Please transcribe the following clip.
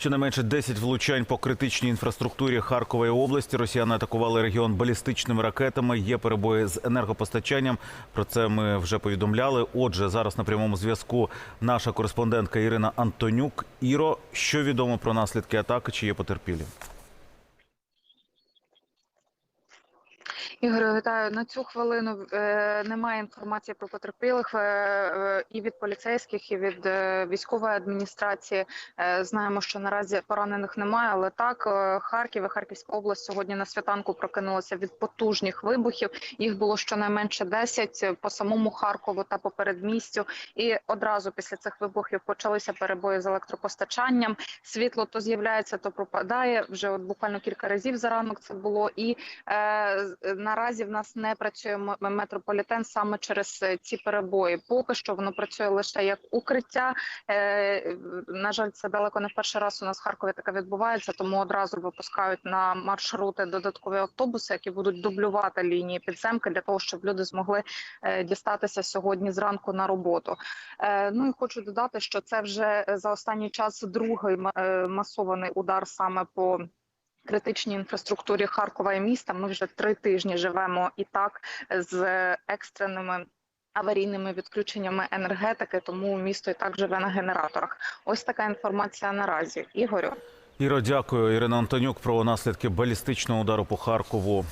Щонайменше 10 влучань по критичній інфраструктурі Харкової області. Росіяни атакували регіон балістичними ракетами. Є перебої з енергопостачанням. Про це ми вже повідомляли. Отже, зараз на прямому зв'язку наша кореспондентка Ірина Антонюк. Іро, що відомо про наслідки атаки? Чи є потерпілі? Ігорю, вітаю. На цю хвилину е, немає інформації про потерпілих е, е, і від поліцейських, і від військової адміністрації. Знаємо, що наразі поранених немає, але так Харків і Харківська область сьогодні на світанку прокинулася від потужних вибухів. Їх було щонайменше 10 по самому Харкову та по передмістю. І одразу після цих вибухів почалися перебої з електропостачанням. Світло то з'являється, то пропадає. Вже от буквально кілька разів за ранок це було і. З- наразі в нас не працює метрополітен саме через е, ці перебої. Поки що воно працює лише як укриття. Е, на жаль, це далеко не в перший раз у нас в Харкові таке відбувається, тому одразу випускають на маршрути додаткові автобуси, які будуть дублювати лінії підземки для того, щоб люди змогли е, дістатися сьогодні зранку на роботу. Ну і хочу додати, що це вже за останній час другий масований удар саме по критичній інфраструктурі Харкова і міста. Ми вже три тижні живемо і так з екстреними. Аварійними відключеннями енергетики, тому місто і так живе на генераторах. Ось така інформація наразі. Ігорю. Іро, дякую. Ірина Антонюк про наслідки балістичного удару по Харкову.